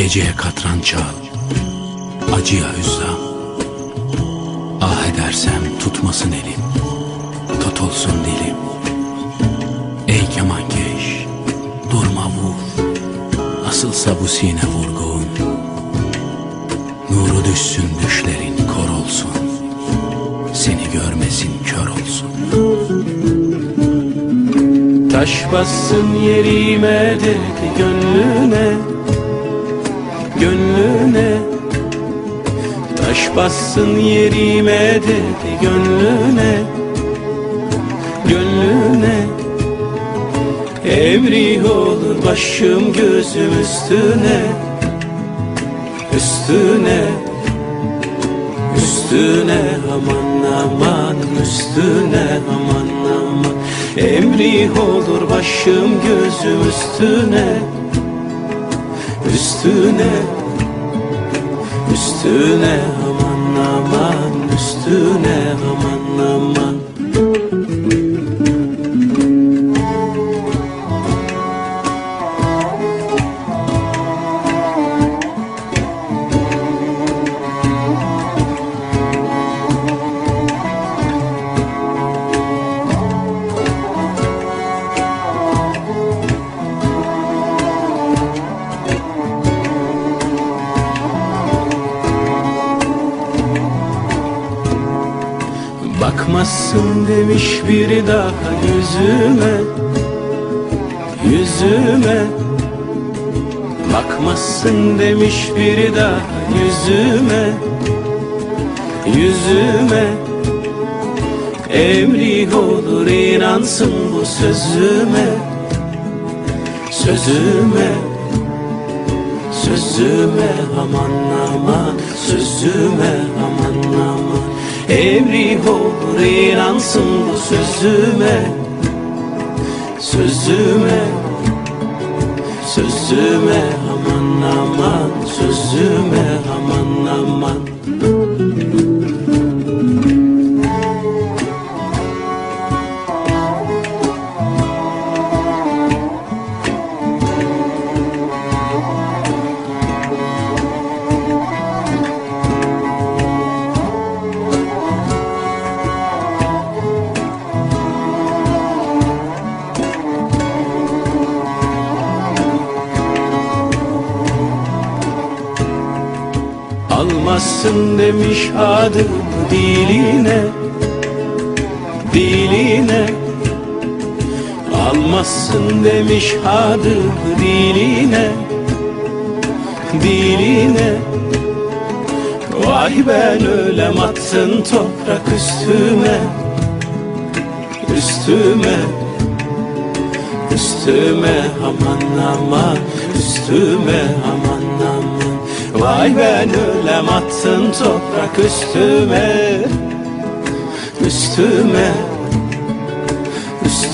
Geceye katran çal, acıya hüzzam. Ah edersem tutmasın elim, tut olsun dilim. Ey kemankeş, durma vur, nasılsa bu sine vurgun. Nuru düşsün düşlerin kor olsun, seni görmesin kör olsun. Taş bassın yerime derdi gönlüne Gönlüne. Taş bassın yerime derdi gönlüne. Gönlüne. Emri olur başım gözüm üstüne. Üstüne. Üstüne aman aman üstüne aman aman. Emri olur başım gözüm üstüne. Üstüne Üstüne aman aman üstüne aman Bakmazsın demiş biri daha yüzüme Yüzüme. Bakmazsın demiş biri daha yüzüme Yüzüme. Emri olur inansın bu sözüme Sözüme. Sözüme aman aman Sözüme Emri olur inansın bu sözüme. Sözüme Sözüme aman aman Sözüme aman aman Almazsın demiş adım diline Diline. Almazsın demiş adım diline Diline. Vay ben ölem attın toprak üstüme Üstüme. Üstüme aman aman Üstüme aman Vay ben ölem attın toprak üstüme. Üstüme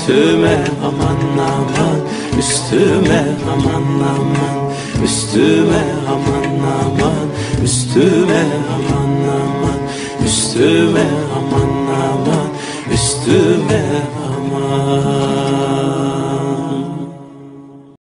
Üstüme aman aman. Üstüme aman aman. Üstüme aman aman. Üstüme aman aman. Üstüme aman